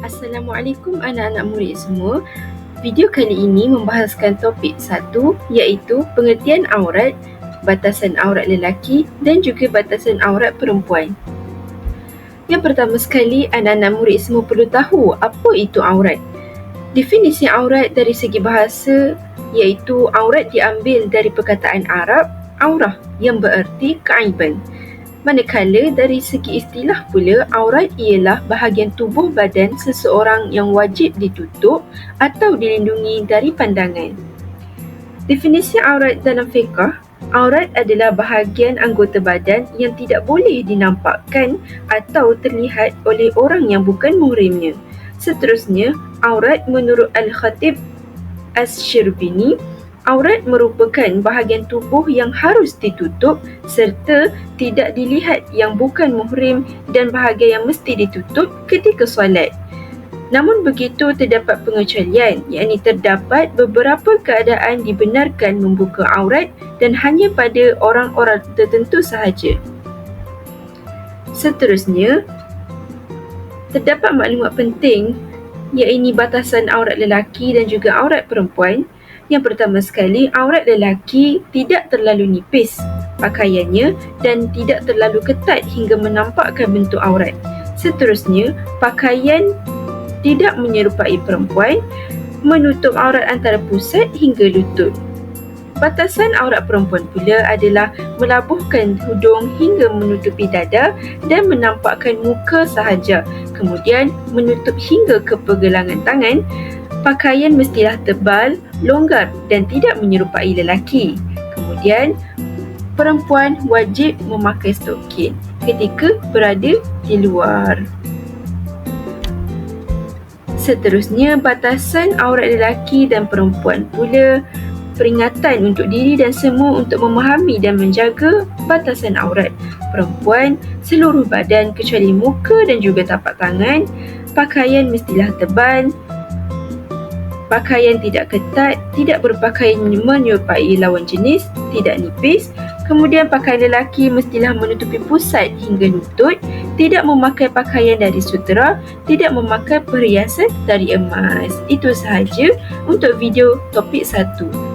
Assalamualaikum anak-anak murid semua. Video kali ini membahaskan topik satu iaitu pengertian aurat, batasan aurat lelaki dan juga batasan aurat perempuan. Yang pertama sekali, anak-anak murid semua perlu tahu apa itu aurat. Definisi aurat dari segi bahasa iaitu aurat diambil dari perkataan Arab aurah yang bererti keaiban. Manakala dari segi istilah pula, aurat ialah bahagian tubuh badan seseorang yang wajib ditutup atau dilindungi dari pandangan. Definisi aurat dalam fiqah, aurat adalah bahagian anggota badan yang tidak boleh dinampakkan atau terlihat oleh orang yang bukan muhrimnya. Seterusnya, aurat menurut Al-Khatib As-Shirbini Aurat merupakan bahagian tubuh yang harus ditutup serta tidak dilihat yang bukan muhrim dan bahagian yang mesti ditutup ketika solat. Namun begitu terdapat pengecualian yakni terdapat beberapa keadaan dibenarkan membuka aurat dan hanya pada orang-orang tertentu sahaja. Seterusnya, terdapat maklumat penting iaitu batasan aurat lelaki dan juga aurat perempuan yang pertama sekali, aurat lelaki tidak terlalu nipis pakaiannya dan tidak terlalu ketat hingga menampakkan bentuk aurat. Seterusnya, pakaian tidak menyerupai perempuan, menutup aurat antara pusat hingga lutut. Batasan aurat perempuan pula adalah melabuhkan hudung hingga menutupi dada dan menampakkan muka sahaja. Kemudian menutup hingga ke pergelangan tangan pakaian mestilah tebal, longgar dan tidak menyerupai lelaki. Kemudian, perempuan wajib memakai stokin ketika berada di luar. Seterusnya, batasan aurat lelaki dan perempuan pula peringatan untuk diri dan semua untuk memahami dan menjaga batasan aurat perempuan seluruh badan kecuali muka dan juga tapak tangan pakaian mestilah tebal pakaian tidak ketat, tidak berpakaian menyerupai lawan jenis, tidak nipis. Kemudian pakaian lelaki mestilah menutupi pusat hingga lutut, tidak memakai pakaian dari sutera, tidak memakai perhiasan dari emas. Itu sahaja untuk video topik satu.